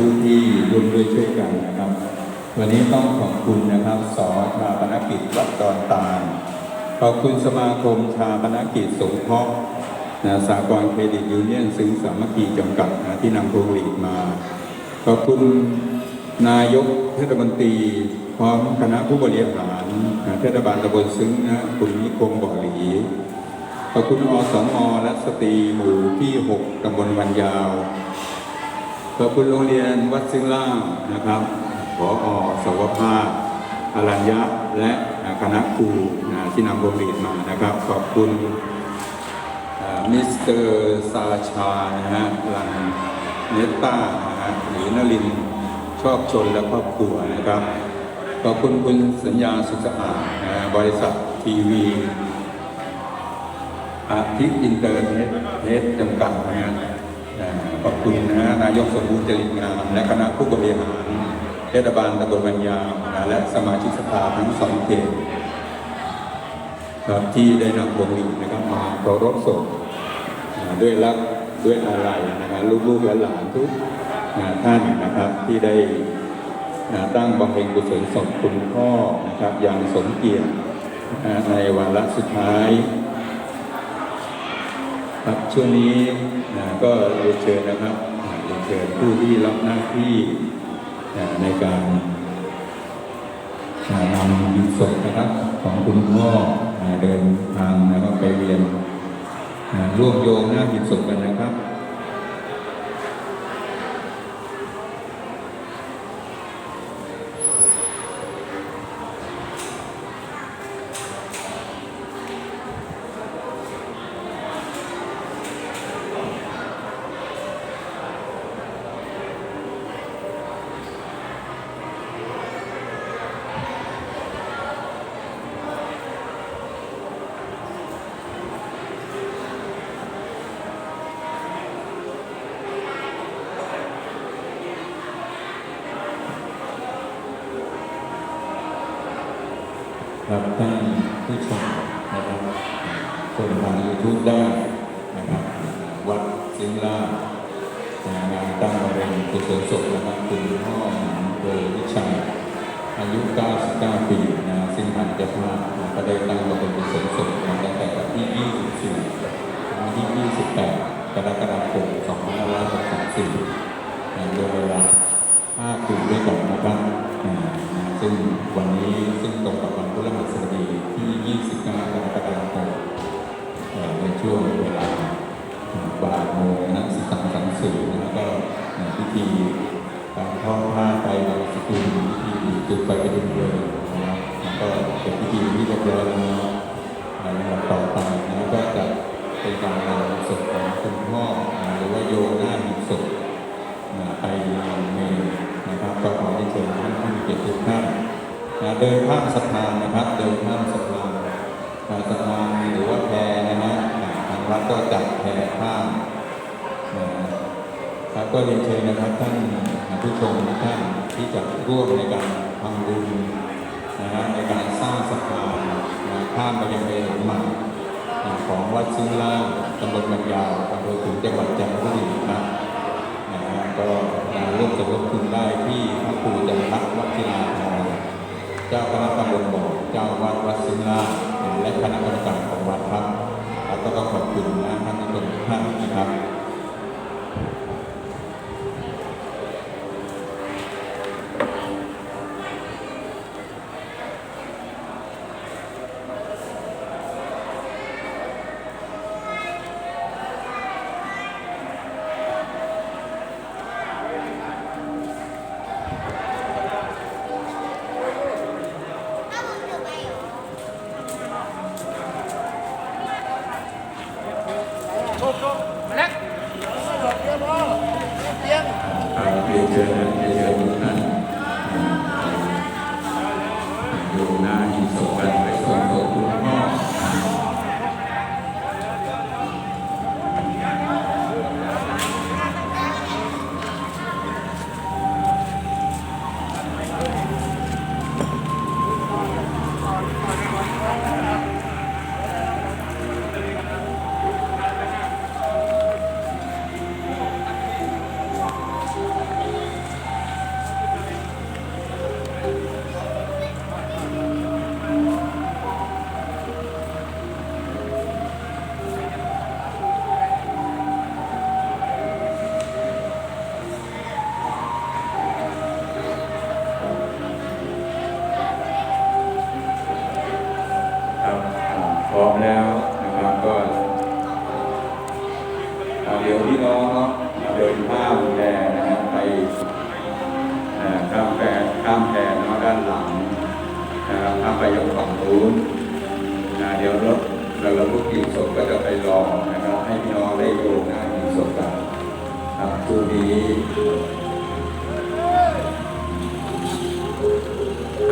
ผู้ที่ร่วมด้วยช่วยกันนะครับ วันนี้ต้องขอบคุณนะครับสอชาปนกิจวัดดอนตาลขอบคุณสมาคมชาปนกิจสงเคราะห์นะสากลเครดิตยูเนียนซึ่งสามัคคีจำกัดนะที่นำพวงหลีดมา ขอบคุณนายกเทศมนตรีพร้อมคณะผู้บริหารเทศบาลตำบลซึ้งนะคุณนิคมบ่อหลีขอบคุณอสมและสตรีหมู่ที่ 6ตำบลวันยาว ขอบคุณโรงเรียนวัดซึ่งล่างนะครับผออสวภาพอรัญญะและคณะครูนะที่นำบวงหลีดมานะครับ ขอบคุณมิสเตอร์ซาชานะฮะลันเนตต้านะฮะหรือนลินชอบชนและครอบครัวนะครับ ขอบคุณคุณสัญญาสุขสะอาดนะบริษัททีวีอาทิตย์อินเตอร์เน็ตเน็ตจำกัดนะฮะ ขอบคุณนะฮะนายกสมบูรณ์จริตงาม และคณะผู้บริหารเทศบาลตำบลบรรยาวนะและสมาชิกสภาทั้งสองเขตครับที่ได้นำพวงหลีดนะครับมาเคารพศพด้วยรักด้วยอะไรนะครับลูกๆและหลานทุกท่านนะครับที่ได้ตั้งบำเพ็ญกุศลศพคุณพ่อนะครับอย่างสมเกียรติในวาระสุดท้ายครับช่วงนี้ นะก็เรียนเชิญนะครับเรียนเชิญผู้ที่รับหน้าที่นะในการนำดินสดนะครับของคุณพ่อเดินทางนะครับไปเรียนร่วมโยงหน้าดินสดกันนะครับ ครับท่านผู้ชมนะครับชมทางยูทูบได้นะครับ วัดซิงล่างานตั้งบำเพ็ญกุศลศพนะครับคุณพ่อหนำเภอวิชัยอายุ 99 ปีนะซึ่งทางเจ้าภาพก็ได้ตั้งบำเพ็ญกุศลศพมาตั้งแต่วันที่ 24ถึงวันที่ 28 กรกฎาคม 2564นะโดยเวลา 5คืนด้วยกันนะครับอ่าซึ่งวันนี้ซึ่งตรงกับวันพฤหัสบดีที่ 29กรกฎาคมในช่วงเวลาบ่ายโมงนะสิสังสังสื่อนะก็พิธีการทอดผ้าไตรบางสกุลพิธีจุดไประดิษฐ์เลยนะครับแล้วก็เป็นพิธีที่เรียบร้อยแล้วนะในลำดับต่อไปนะก็จะเป็นการนำศพของคุณพ่อหรือว่าโยนหน้าหีศพไปยังเมน นะครับก็ขอให้เชิญท่านผู้มีเกียรติทุกท่านนะเดินข้ามสะพานนะครับ เดินข้ามสะพานสะพานหรือว่าแพนะฮะทางวัดก็จัดแพข้ามนะครับก็เรียนเชิญนะครับท่านผู้ชมทุกท่านที่จะร่วมในการทำบุญนะฮะในการสร้างสะพานนะข้ามไปยังเมนหลวงใหม่อ่าของวัดซึ่งล่างตำบลบรรยาวอำเภอขุนจังหวัดจันทบุรีนะครับ ก็มาร่วมสมทบทุนได้ที่พระครูจันทวัชิราภรณ์เจ้าคณะตำบลบ่อเจ้าวัดวัดสิงห์ลาและคณะกรรมการของวัดครับแล้วก็ต้องขอบคุณนะท่านทุกท่านนะครับ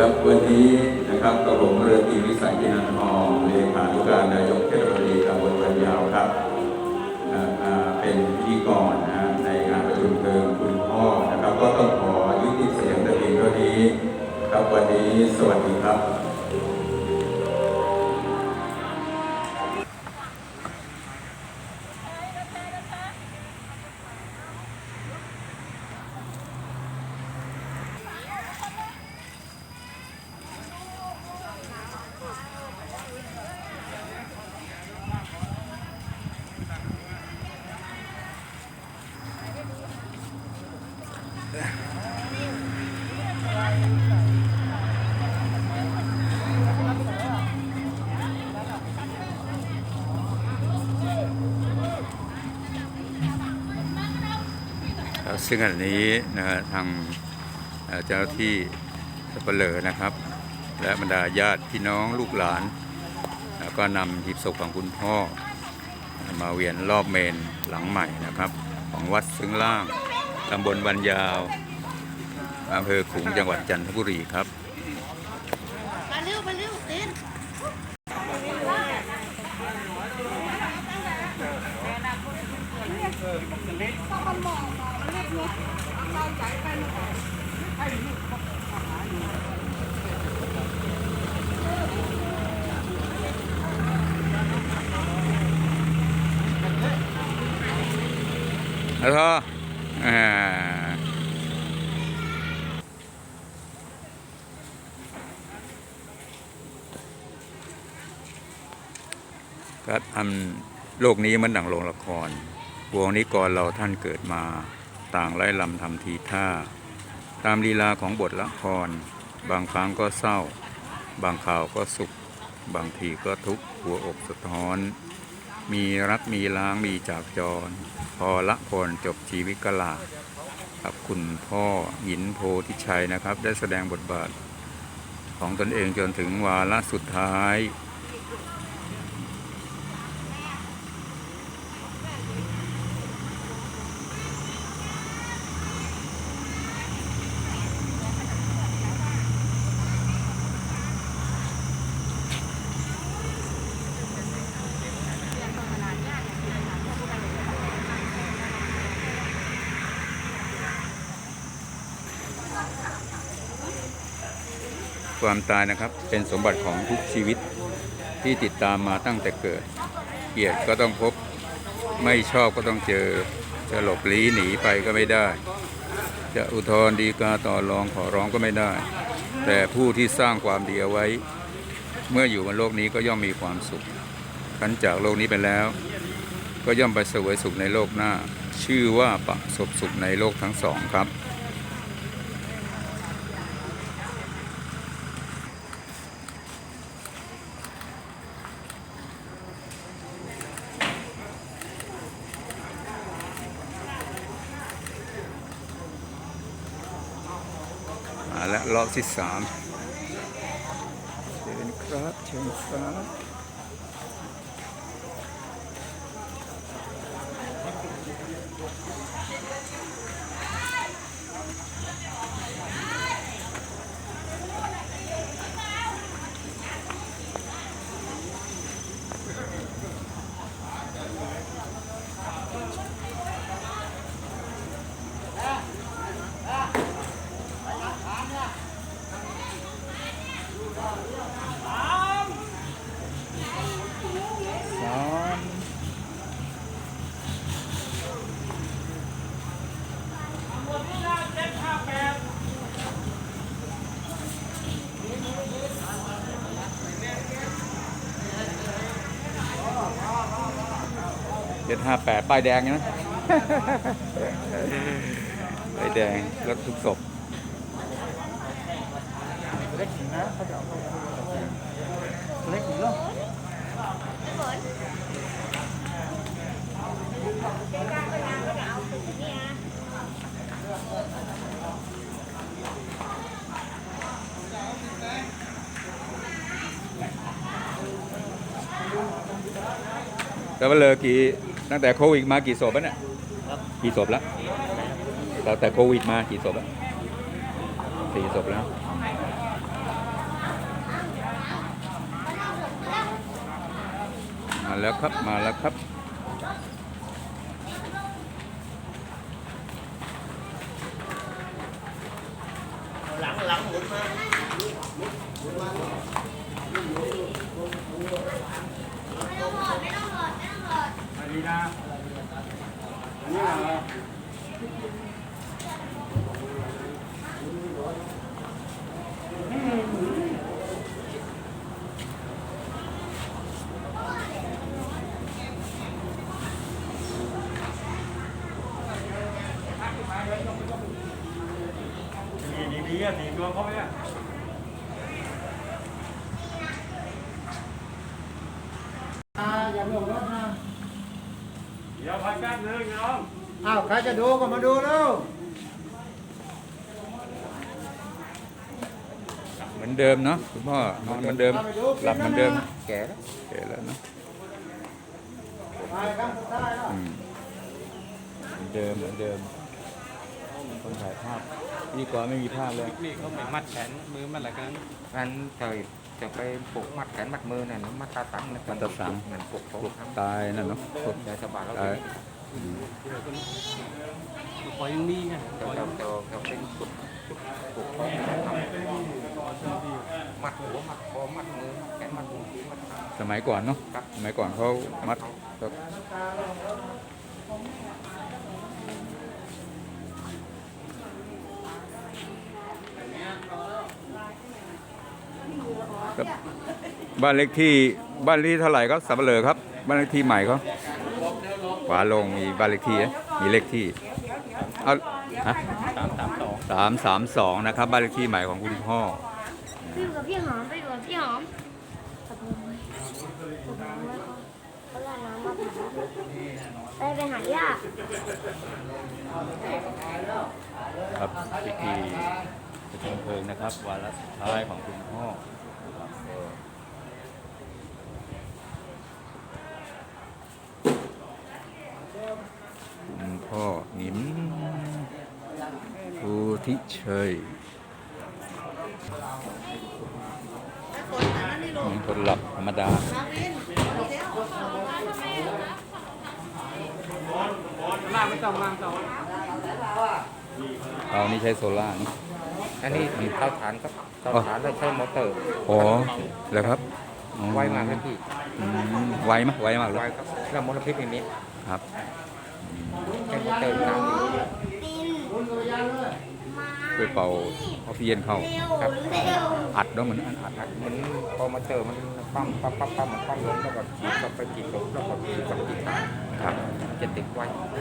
ครับวันนี้นะครับกระผมเรือตีวิสัยกินันทองเลขานุการนายกเทศมนตรีตำบลวันยาวครับเป็นพิธีกรนะฮะในงานประชุมเพิงคุณพ่อนะครับ ก็ต้องขอยุติเสียงแต่เพียงเท่านี้ ครับวันนี้สวัสดีครับ ซึ่งอันนี้นะฮะทางเจ้าหน้าที่สับเปลอนะครับ และบรรดาญาติพี่น้องลูกหลานแล้วก็นำหีบศพของคุณพ่อ มาเวียนรอบเมนหลังใหม่นะครับ ของวัดซึ่งล่างตำบลวันยาวอำเภอขุงจังหวัดจันทบุรีครับ มาเร็วมาเร็วเต้น แล้วก็อ่าก็ทำโลกนี้มันดังโรงละครวงนี้ก่อนเราท่านเกิดมาต่างไล่ลำทำทีท่า ตามลีลาของบทละคร บางครั้งก็เศร้า บางข่าวก็สุข บางทีก็ทุกข์หัวอกสะท้อน มีรักมีล้างมีจากจร พอละพรจบชีวิตกลาครับคุณพ่อหยินโพธิชัยนะครับ ได้แสดงบทบาทของตนเองจนถึงวาระสุดท้าย ความตายนะครับเป็นสมบัติของทุกชีวิตที่ติดตามมาตั้งแต่เกิด เกลียดก็ต้องพบ ไม่ชอบก็ต้องเจอ จะหลบลี้หนีไปก็ไม่ได้ จะอุทธรณ์ดีกาต่อรองขอร้องก็ไม่ได้ แต่ผู้ที่สร้างความดีเอาไว้ เมื่ออยู่บนโลกนี้ก็ย่อมมีความสุขขันจากโลกนี้ไปแล้ว ก็ย่อมไปเสวยสุขในโลกหน้า ชื่อว่าประสบสุขในโลกทั้งสองครับ รอบที่สามเชิญครับเชิญครับสาม เจ็ดห้าแปดป้ายแดงนะป้ายแดงรถทุกศพเล็กนะเขาจะเอาเล็กหนีแล้วเแต่ว่าเลยกี่ ตั้งแต่โควิดมากี่ศพแล้วเนี่ยกี่ศพแล้วตั้งแต่โควิดมากี่ศพแล้วสี่ศพแล้วมาแล้วครับมาแล้วครับ อ้าวใครจะดูก็มาดูแล้ว เหมือนเดิมเนาะคุณพ่อนอนเหมือนเดิม หลับเหมือนเดิม แก่แล้วแก่แล้วเนาะมาครั้งสุดท้ายแล้วอืมเหมือนเดิมเหมือนเดิม คนถ่ายภาพนี่ก่อนไม่มีภาพเลย นี่เขาไปมัดแขนมือมัดอะไรกันงั้นเธอ จะไปปลูกมัดแขนมัดมือเนี่ยมัดตาตังเนี่ยมันตะสัง เหมือนปลูกเขาพวกทำตายนั่นเนาะพวก เดี๋ยวสบายแล้วตายคอยยังมีไงเดี๋ยวเดี๋ยวเดี๋ยวเดี๋ยวเป็นปลูกปลูกเขามัดหัวมัดคอมัดมือมัดแขนมัดมือมัดขาสมัยก่อนเนาะ ครับสมัยก่อนเขามัดก็ ครับบ้านเลขที่บ้านเลขที่เท่าไหร่ครับสับเปลอครับ บ้านเลขที่ใหม่เขาขวาลงมีบ้านเลขที่ไหมมีเลขที่เอาฮะสามสามสองสามสามสองนะครับบ้านเลขที่ใหม่ของคุณพ่อไปอยู่กับพี่หอมไปอยู่กับพี่หอมตะโกนไว้ตะโกนไว้เขาลาน้ำมาผ่านไปไปหาย่าครับพิธีประชุมเพลิงนะครับวาระสุดท้ายของคุณพ่อนะครับก็คุณ พ่อหนิมภูทิเชยมีคนหลับธรรมดาล่างไม่ต้องล่างต้องเอานี่ใช้โซล่าร์นี่อันนี้มีเตาถ่านครับเตาถ่านแล้วใช้มอเตอร์อ๋อแล้วครับอ๋อไวมากครับพี่อืมไวไหมไวมากเลไวยครับแล้วมลพิษไม่มีครับ ใช้มอเตอร์น้ำช่วยเป่าออกซิเจนเข้าเร็วเร็วอัดด้วเหมือนอัดอัดอัดมันพอมาเจอมันปั้มปั้มปั้มปั้มมันปั้มลงแล้วก็มันก็ไปจิกลงแล้วก็จิกกับจิกขาครับมันจะติดไว้ได้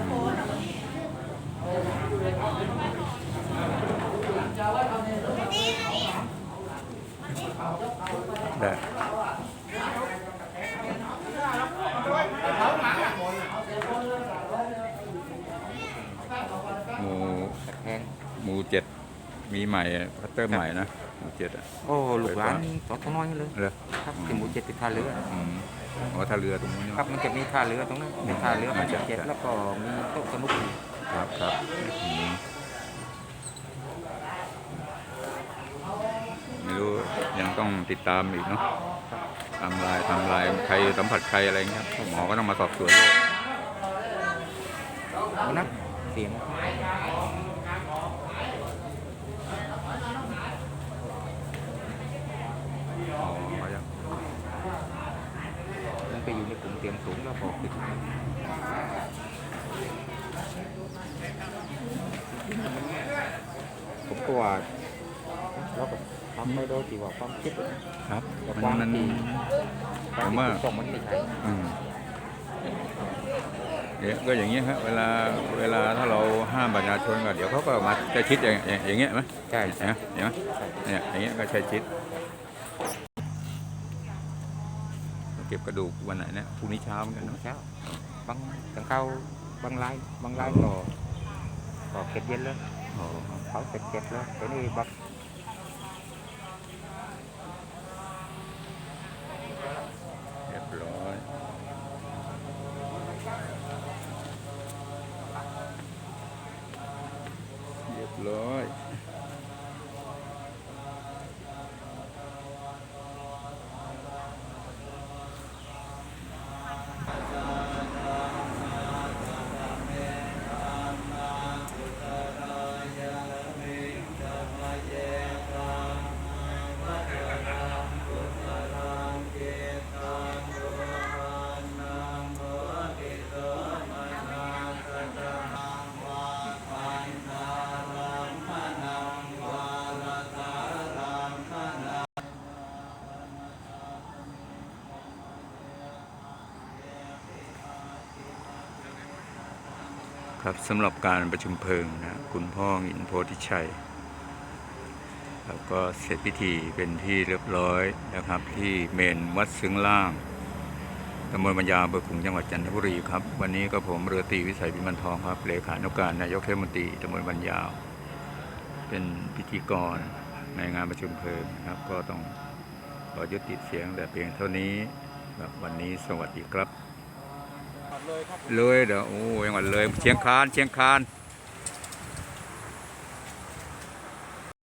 หมู ตะแคง หมูเจ็ดมีใหม่พัตเตอร์ใหม่นะหมูเจ็ดอะ โอ้ลูกหลานสองน้อยเลยเลยครับที่หมูเจ็ดติดท่าเรืออืมอ๋อท่าเรือตรงนู้นคเนรัอะบมันจะมีท่าเรือตรงนั้นมีท่าเรือมันจะเจ็ดแล้วก็มีโต๊ะสนุกอยู่ครับครับอืมไม่รู้ยังต้องติดตามอีกเนาะทำลายทำลายใครสัมผัสใครอะไรเงี้ยหมอก็ต้องมาสอบสวนโรคเอานะเสียง อ๋อยัง มันไปอยู่ในกลุ่มเสียงสูงแล้วบอกติดผมก็ว่าเราก็ทำไม่โดยที่ว่าความคิดครับแต่มันความมันที่ผมว่าส่งมันไม่ใช่อืมเนี่ยก็อย่างเงี้ยฮะเวลาเวลาถ้าเราห้ามประชาชนก็เดี๋ยวเขาก็มาใช้ชิดอย่างอย่างอย่างเงี้ยไหมใช่เห็นไหมเห็นไหมเนี่ยอย่างเงี้ยก็ใช้ชิด ก็บกระดูกวันไหนเนี่ยพรุ่งนี้เช้าเหมือนกันเนอะเช้าบางบางเข้าบางรายบางรายก็ก็เก็บเย็นแล้วอ๋อเขาเก็บเก็บแล้วแต่นี่บาง เรียบร้อย ร้อย ครับสำหรับการประชุมเพลิงนะคุณพ่อหินโพธิชัยแล้วก็เสร็จพิธีเป็นที่เรียบร้อยนะครับ ที่เมนวัดซึ้งล่างตำบลบัญญาอำเบอขุงจังหวัดจันทบุรีครับ วันนี้ก็ผมเรือตีวิสัยพิมันทองครับเลขานุการนายกเทศมนตรีตำบลบัญญาเป็นพิธีกรในงานประชุมเพลิงนะครับ ก็ต้องขอยุติเสียงแต่เพียงเท่านี้ครับวันนี้สวัสดีครับ เลยเดี๋ยวโอ้ยังหวัดเลยเชียงคานเชียงคาน